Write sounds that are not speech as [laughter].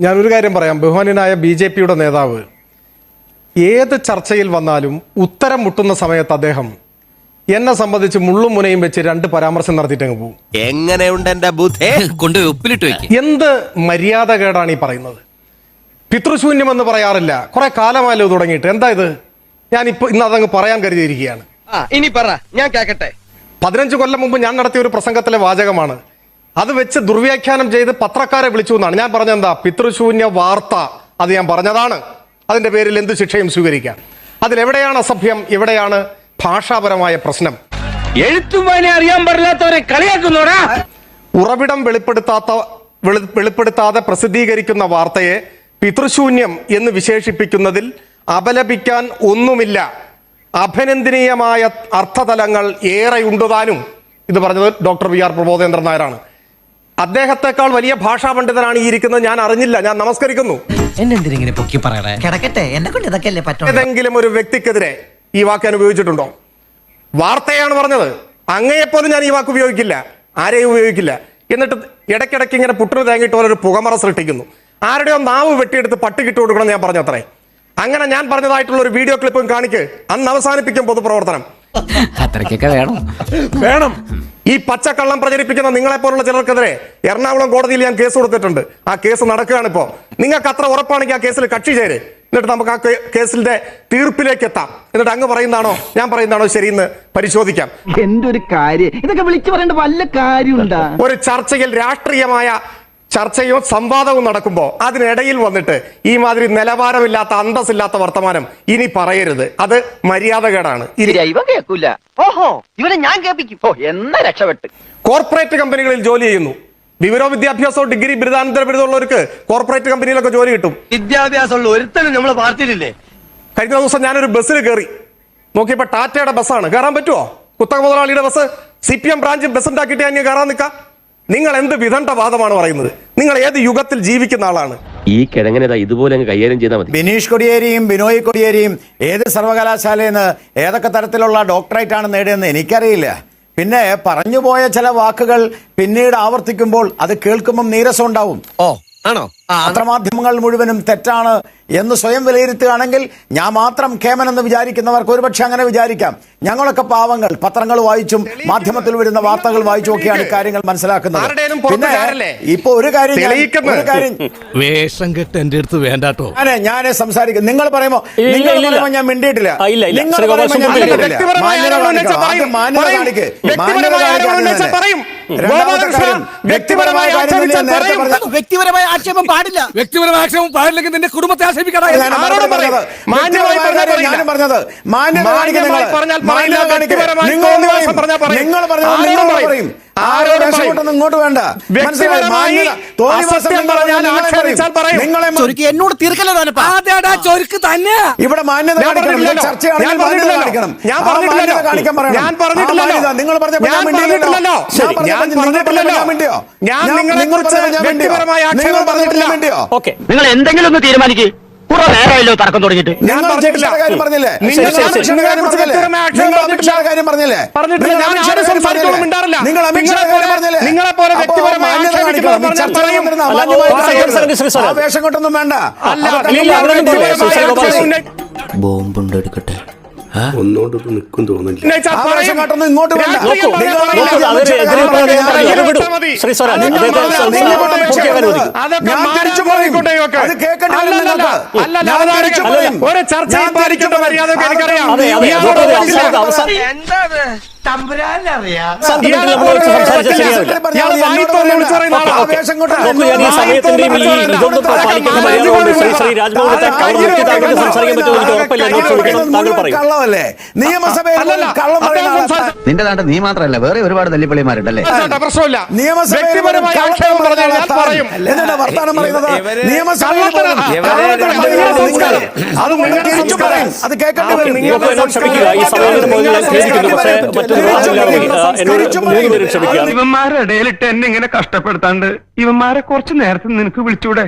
ഞാനൊരു കാര്യം പറയാം. ബഹുമാനായ ബി ജെ പിയുടെ നേതാവ് ഏത് ചർച്ചയിൽ വന്നാലും ഉത്തരം മുട്ടുന്ന സമയത്ത് അദ്ദേഹം എന്നെ സംബന്ധിച്ച് മുള്ളും മുനയും വെച്ച് രണ്ട് പരാമർശം നടത്തിയിട്ടങ്ങ് പോകും. എങ്ങനെയുണ്ട് എന്റെ ബുദ്ധി? [laughs] കൊണ്ട് ഉപ്പിലിട്ട് വെക്ക്. എന്ത് മര്യാദകേടാണ് ഈ പറയുന്നത്? പിതൃശൂന്യം എന്ന് പറയാറില്ല. കുറെ കാലമായല്ലോ തുടങ്ങിയിട്ട്. എന്താ ഇത്? ഞാൻ ഇപ്പൊ ഇന്ന് അതങ്ങ് പറയാൻ കരുതിയിരിക്കുകയാണ്. ആ ഇനി പറ. ഞാൻ കേക്കട്ടെ. പതിനഞ്ച് കൊല്ലം മുമ്പ് ഞാൻ നടത്തിയ ഒരു പ്രസംഗത്തിലെ വാചകമാണ്. അത് വെച്ച് ദുർവ്യാഖ്യാനം ചെയ്ത് പത്രക്കാരെ വിളിച്ചു എന്നാണ്. ഞാൻ പറഞ്ഞെന്താ പിതൃശൂന്യ വാർത്ത. അത് ഞാൻ പറഞ്ഞതാണ്. അതിന്റെ പേരിൽ എന്ത് ശിക്ഷയും സ്വീകരിക്കാം. അതിലെവിടെയാണ് അസഭ്യം? എവിടെയാണ് ഭാഷാപരമായ പ്രശ്നം? എഴുത്തും അറിയാൻ പറ്റാത്തവരെ കളിയാക്കുന്നോടാ ഉറവിടം വെളിപ്പെടുത്താത്ത വെളി- വെളിപ്പെടുത്താതെ പ്രസിദ്ധീകരിക്കുന്ന വാർത്തയെ പിതൃശൂന്യം എന്ന് വിശേഷിപ്പിക്കുന്നതിൽ അപലപിക്കാൻ ഒന്നുമില്ല. അഭിനന്ദനീയമായ അർത്ഥതലങ്ങൾ ഏറെ ഉണ്ടുതാനും ഇത് പറഞ്ഞത് ഡോക്ടർ വി ആർ പ്രബോധേന്ദ്രൻ നായരാണ്. അദ്ദേഹത്തെക്കാൾ വലിയ ഭാഷാ പണ്ഡിതനാണ് ഈ ഇരിക്കുന്നത്. ഞാൻ അറിഞ്ഞില്ല. ഞാൻ നമസ്കരിക്കുന്നു. എന്നെന്തിനെ പൊക്കി പറയണേ? കിടക്കട്ടെ. എന്നെ കൊണ്ട് ഇതൊക്കെ അല്ലേ പറ്റുള്ളൂ ഏതെങ്കിലും ഒരു വ്യക്തിക്കെതിരെ ഈ വാക്ക് ഞാൻ ഉപയോഗിച്ചിട്ടുണ്ടോ? വാർത്തയാണ് പറഞ്ഞത്. അങ്ങയെപ്പോലും ഞാൻ ഈ വാക്ക് ഉപയോഗിക്കില്ല. ആരെയും ഉപയോഗിക്കില്ല. എന്നിട്ട് ഇടയ്ക്കിടയ്ക്ക് ഇങ്ങനെ പുട്ടിന് തേങ്ങിയിട്ട് പോലെ ഒരു പുകമറ സൃഷ്ടിക്കുന്നു. ആരുടെയോ നാവ് വെട്ടിയെടുത്ത് പട്ടിക്കിട്ട് കൊടുക്കണം ഞാൻ പറഞ്ഞത്രേ. അങ്ങനെ ഞാൻ പറഞ്ഞതായിട്ടുള്ള ഒരു വീഡിയോ ക്ലിപ്പും കാണിക്ക്. അന്ന് അവസാനിപ്പിക്കും പൊതുപ്രവർത്തനം. അത്രയ്ക്കൊക്കെ വേണം. വേണം. ഈ പച്ചക്കള്ളം പ്രചരിപ്പിക്കുന്ന നിങ്ങളെ പോലുള്ള ചിലർക്കെതിരെ എറണാകുളം കോടതിയിൽ ഞാൻ കേസ് കൊടുത്തിട്ടുണ്ട്. ആ കേസ് നടക്കുകയാണ് ഇപ്പോ. നിങ്ങൾക്ക് അത്ര ഉറപ്പാണെങ്കിൽ ആ കേസിൽ കക്ഷി ചേര്. എന്നിട്ട് നമുക്ക് ആ കേസിന്റെ തീർപ്പിലേക്ക് എത്താം. എന്നിട്ട് അങ്ങ് പറയുന്നതാണോ ഞാൻ പറയുന്നതാണോ ശരിയെന്ന് പരിശോധിക്കാം. എന്തൊരു കാര്യം? ഇതൊക്കെ വിളിച്ചു പറയേണ്ട വല്ല കാര്യം ഒരു ചർച്ചയിൽ രാഷ്ട്രീയമായ ചർച്ചയോ സംവാദവും നടക്കുമ്പോൾ അതിനിടയിൽ വന്നിട്ട് ഈ മാതിരി നിലവാരമില്ലാത്ത അന്തസ്സില്ലാത്ത വർത്തമാനം ഇനി പറയരുത്. അത് മര്യാദകേടാണ്. ഇനി ഇവ ഓഹോ ഇവനെ ഞാൻ കേൾപ്പിക്കും. ഓ എന്നാ രക്ഷപ്പെട്ട്. കോർപ്പറേറ്റ് കമ്പനികളിൽ ജോലി ചെയ്യുന്നു. വിവരോ വിദ്യാഭ്യാസവും ഡിഗ്രി ബിരുദാനന്തര ബിരുദമുള്ളവർക്ക് കോർപ്പറേറ്റ് കമ്പനിയിലൊക്കെ ജോലി കിട്ടും. വിദ്യാഭ്യാസമുള്ള ഒരുത്തനും നമ്മൾ പാർട്ടിയിലില്ലേ? കഴിഞ്ഞ ദിവസം ഞാനൊരു ബസ്സിൽ കയറി നോക്കിയപ്പോ ടാറ്റയുടെ ബസ്സാണ്. കയറാൻ പറ്റുമോ കുത്തക മുതലാളിയുടെ bus. C P M branch bus ഉണ്ടാക്കിയിട്ട് ഞാൻ കയറാൻ നിൽക്കാം നിങ്ങൾ എന്ത് വിധണ്ട വാദമാണ് പറയുന്നത്? നിങ്ങൾ ഏത് യുഗത്തിൽ ജീവിക്കുന്ന ആളാണ്? ഈ കിഴങ്ങനെ ഇതുപോലെ കൈകാര്യം ചെയ്താൽ മതി. ബിനീഷ് കൊടിയേരിയും ബിനോയ് കൊടിയേരിയും ഏത് സർവകലാശാലയിൽ നിന്ന് ഏതൊക്കെ തരത്തിലുള്ള ഡോക്ടറേറ്റ് ആണ് നേടിയെന്ന് എനിക്കറിയില്ല. പിന്നെ പറഞ്ഞുപോയ ചില വാക്കുകൾ പിന്നീട് ആവർത്തിക്കുമ്പോൾ അത് കേൾക്കുമ്പം നീരസം ഉണ്ടാവും. ഓ ആണോ? പത്രമാധ്യമങ്ങൾ മുഴുവനും തെറ്റാണ് എന്ന് സ്വയം വിലയിരുത്തുകയാണെങ്കിൽ ഞാൻ മാത്രം കേമനെന്ന് വിചാരിക്കുന്നവർക്ക് ഒരുപക്ഷെ അങ്ങനെ വിചാരിക്കാം. ഞങ്ങളൊക്കെ പാവങ്ങൾ. പത്രങ്ങൾ വായിച്ചും മാധ്യമത്തിൽ വരുന്ന വാർത്തകൾ വായിച്ചും ഒക്കെയാണ് കാര്യങ്ങൾ മനസ്സിലാക്കുന്നത്. പിന്നെ? ഇപ്പൊ ഒരു കാര്യം ഒരു കാര്യം വേഷം കെട്ട് എന്റെ അടുത്ത് വേണ്ടാട്ടോ. അതെ ഞാൻ സംസാരിക്കും നിങ്ങൾ പറയുമോ നിങ്ങൾ. പറയുമ്പോ ഞാൻ മിണ്ടിയിട്ടില്ല. നിങ്ങൾ പറയുമ്പോ ഞാൻ മാന്യത. ആദ്യം മാന്യത പറയും. വ്യക്തിപരമായ വ്യക്തിപരമായ ആക്ഷേപം പാടില്ല വ്യക്തിപരമായ ആക്ഷേപം പാടില്ലെങ്കിൽ നിന്റെ കുടുംബത്തെ ആക്ഷേപിക്കടാ ഞാൻ ആരോടും പറയും. പറഞ്ഞത്. മാന്യമായി പറഞ്ഞാൽ ഞാനും പറഞ്ഞത് മാന്യത മാന്യമായി പറഞ്ഞാൽ പറയില്ല. വ്യക്തിപരമായി നിങ്ങൾ നിങ്ങൾ പറയും. ഇങ്ങോട്ട് വേണ്ട. ചൊരുക്കി എന്നോട് തീർക്കല്ലോ ചൊരുക്ക് തന്നെ. ഇവിടെ മാന്യത ഞാൻ പറഞ്ഞിട്ടില്ലല്ലോ. നിങ്ങൾ പറഞ്ഞപ്പോൾ ഞാൻ പറഞ്ഞിട്ടില്ലല്ലോ. നിങ്ങളെ കുറിച്ച്? വ്യക്തിപരമായ ആക്ഷേപം പറഞ്ഞിട്ടില്ല. നിങ്ങൾ എന്തെങ്കിലും ഒന്ന് തീരുമാനിക്ക്. കുറെ നേരമായല്ലോ തർക്കം തുടങ്ങിയിട്ട്. ഞാൻ നിങ്ങൾ പറഞ്ഞിട്ടില്ല. കാര്യം പറഞ്ഞില്ലേ? നിങ്ങൾ കാര്യം പറഞ്ഞില്ലേ. കാര്യം പറഞ്ഞില്ലേ? കാര്യം പറഞ്ഞില്ലേ? നിങ്ങളെ പോലെ- വ്യക്തിപരമായ കൊണ്ടൊന്നും വേണ്ട. ബോംബുണ്ട് എടുക്കട്ടെ. ഒന്നുകൊണ്ട് നിൽക്കും തോന്നില്ല ഇങ്ങോട്ട്. ശ്രീ സ്വരാജ്. ഒരു ചർച്ചയിൽ ഞാൻ പാലിക്കേണ്ട മര്യാദ. എനിക്കറിയാം തമ്പുരാനറിയാം. നിന്റെ നാട്ടിൽ നീ മാത്രല്ല വേറെ ഒരുപാട് തല്ലിപ്പള്ളിമാരുണ്ടല്ലേ പ്രശ്നമില്ല. നിയമസഭയിൽ. അത് കേൾക്കേണ്ടി വരും. ഇവന്മാരുടെ ഇടയിലിട്ട് എന്നെ ഇങ്ങനെ കഷ്ടപ്പെടുത്താണ്ട് ഇവന്മാരെ കുറച്ച് നേരത്തെ നിനക്ക് വിളിച്ചൂടെ?